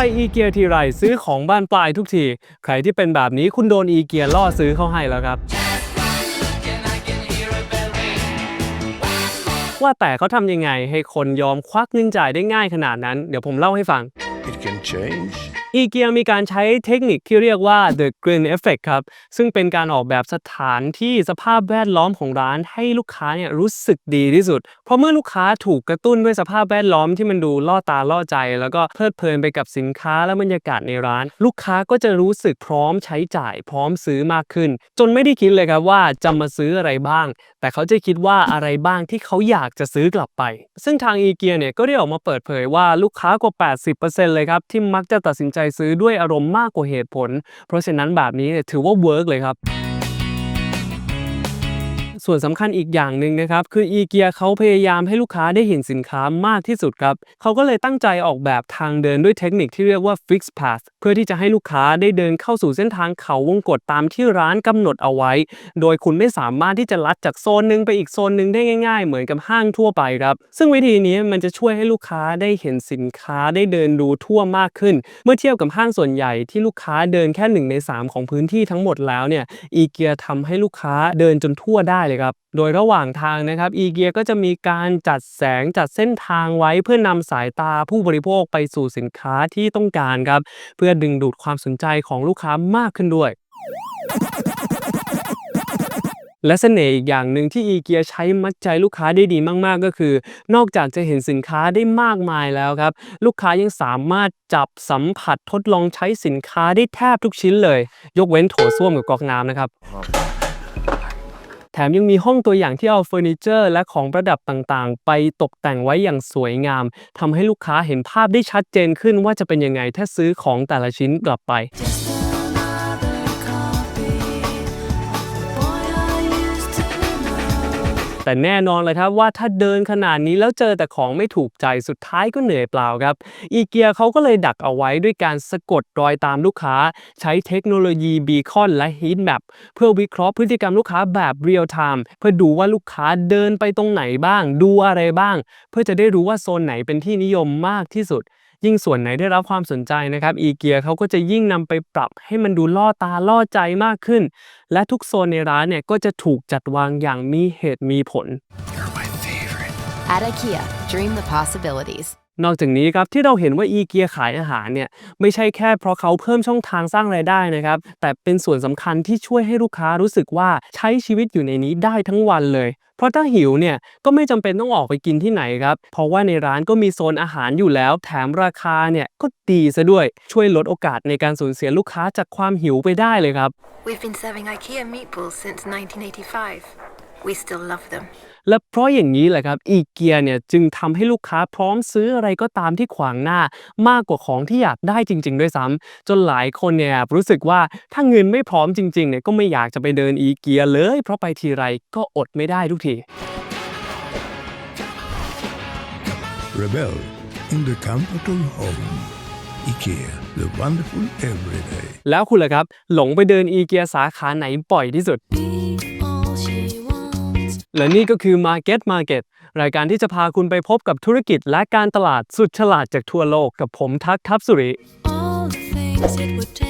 ไปอีเกียทีไรซื้อของบ้านปลายทุกที ใครที่เป็นแบบนี้คุณโดนอีเกียล่อซื้อเข้าให้แล้วครับว่าแต่เขาทำยังไงให้คนยอมควักเงินจ่ายได้ง่ายขนาดนั้น เดี๋ยวผมเล่าให้ฟัง It can change. อีเกียมีการใช้เทคนิคที่เรียกว่า the green effect ครับ ซึ่งเป็นการออกแบบสถานที่สภาพแวดล้อมของร้านให้ลูกค้าเนี่ยรู้สึกดีที่สุด เพราะเมื่อลูกค้าถูกกระตุ้นด้วยสภาพแวดล้อมที่มันดูล่อตาล่อใจ แล้วก็เพลิดเพลินไปกับสินค้าและบรรยากาศในร้าน ลูกค้าก็จะรู้สึกพร้อมใช้จ่าย พร้อมซื้อมากขึ้น จนไม่ได้คิดเลยครับว่าจะมาซื้ออะไรบ้าง แต่เขาจะคิดว่าอะไรบ้างที่เขาอยากจะซื้อกลับไป ซึ่งทางอีเกียเนี่ยก็ได้ออกมาเปิดเผยว่าลูกค้ากว่า 80%เลยครับที่มักจะตัดสินใจซื้อด้วยอารมณ์มากกว่าเหตุผล เพราะฉะนั้นแบบนี้เนี่ยถือว่าเวิร์กเลยครับ ส่วนสำคัญอีกอย่างหนึ่งนะครับ คืออีเกียเขาพยายามให้ลูกค้าได้เห็นสินค้ามากที่สุดครับ เขาก็เลยตั้งใจออกแบบทางเดินด้วยเทคนิคที่เรียกว่า fixed path เพื่อที่จะให้ลูกค้าได้เดินเข้าสู่เส้นทางเขาวงกตตามที่ร้านกำหนดเอาไว้ โดยคุณไม่สามารถที่จะลัดจากโซนหนึ่งไปอีกโซนหนึ่งได้ง่าย ๆ เหมือนกับห้างทั่วไปครับ ซึ่งวิธีนี้มันจะช่วยให้ลูกค้าได้เห็นสินค้าได้เดินดูทั่วมากขึ้น เมื่อเทียบกับห้างส่วนใหญ่ที่ลูกค้าเดินแค่หนึ่งในสามของพื้นที่ทั้งหมดแล้วเนี่ยอีเกียทำให้ลูกค้าเดินจนทั่วได้เลยครับ โดยระหว่างทางนะครับอีเกียก็จะมีการจัดแสงจัดเส้นทางไว้เพื่อนำสายตาผู้บริโภคไปสู่สินค้าที่ต้องการครับ เพื่อดึงดูดความสนใจของลูกค้ามากขึ้นด้วยและเสน่ห์อีกอย่างหนึ่งที่อีเกียใช้มัดใจลูกค้าได้ดีมาก ๆ ก็คือ นอกจากจะเห็นสินค้าได้มากมายแล้วครับ ลูกค้ายังสามารถจับสัมผัสทดลองใช้สินค้าได้แทบทุกชิ้นเลย ยกเว้นโถส้วมกับก๊อกน้ำนะครับ ถมยังมีห้องตัวอย่างที่เอาเฟอร์นิเจอร์และของประดับต่างๆ ไปตกแต่งไว้อย่างสวยงามทำให้ลูกค้าเห็นภาพได้ชัดเจนขึ้นว่าจะเป็นยังไงถ้าซื้อของแต่ละชิ้นกลับไป แต่แน่นอนเลยครับว่าถ้าเดินขนาดนี้แล้วเจอแต่ของไม่ถูกใจสุดท้ายก็เหนื่อยเปล่าครับอีเกียเขาก็เลยดักเอาไว้ด้วยการสะกดรอยตามลูกค้า ใช้เทคโนโลยีบีคอนและ Heat Map เพื่อวิเคราะห์พฤติกรรมลูกค้าแบบเรียลไทม์เพื่อดูว่าลูกค้าเดินไปตรงไหนบ้าง ดูอะไรบ้าง เพื่อจะได้รู้ว่าโซนไหนเป็นที่นิยมมากที่สุด ยิ่งส่วนไหนได้รับความสนใจนะครับอีเกียเขาก็จะยิ่งนำไปปรับให้มันดูล่อตาล่อใจมากขึ้น และทุกโซนในร้านเนี่ยก็จะถูกจัดวางอย่างมีเหตุมีผล You're my favorite. At IKEA, dream the possibilities. นอกจากนี้ครับที่เราเห็นว่าอีเกียขายอาหารเนี่ยไม่ใช่แค่เพราะเขาเพิ่มช่องทางสร้างรายได้นะครับแต่เป็นส่วนสำคัญที่ช่วยให้ลูกค้ารู้สึกว่าใช้ชีวิตอยู่ในนี้ได้ทั้งวันเลย เพราะถ้าหิวเนี่ยก็ไม่จำเป็นต้องออกไปกินที่ไหนครับเพราะว่าในร้านก็มีโซนอาหารอยู่แล้ว แถมราคาเนี่ยก็ดีซะด้วยช่วยลดโอกาสในการสูญเสียลูกค้าจากความหิวไปได้เลยครับ We've been serving IKEA meatballs since 1985. We still love them. และเพราะอย่างนี้แหละครับอีเกียเนี่ยจึงทำให้ลูกค้าพร้อมซื้ออะไรก็ตามที่ขวางหน้ามากกว่าของที่อยากได้จริง ๆ ด้วยซ้ำจนหลายคนเนี่ยรู้สึกว่าถ้าเงินไม่พร้อมจริงๆเนี่ยก็ไม่อยากจะไปเดินอีเกียเลย เพราะไปทีไรก็อดไม่ได้ทุกที Rebel in the comfort of home. IKEA, the wonderful everyday. แล้วคุณล่ะครับ หลงไปเดินอีเกียสาขาไหนบ่อยที่สุด และนี่ก็คือ Market Market รายการที่จะพาคุณไปพบกับธุรกิจและการตลาดสุดฉลาดจากทั่วโลกกับผมทักทับสุริ All the things it would take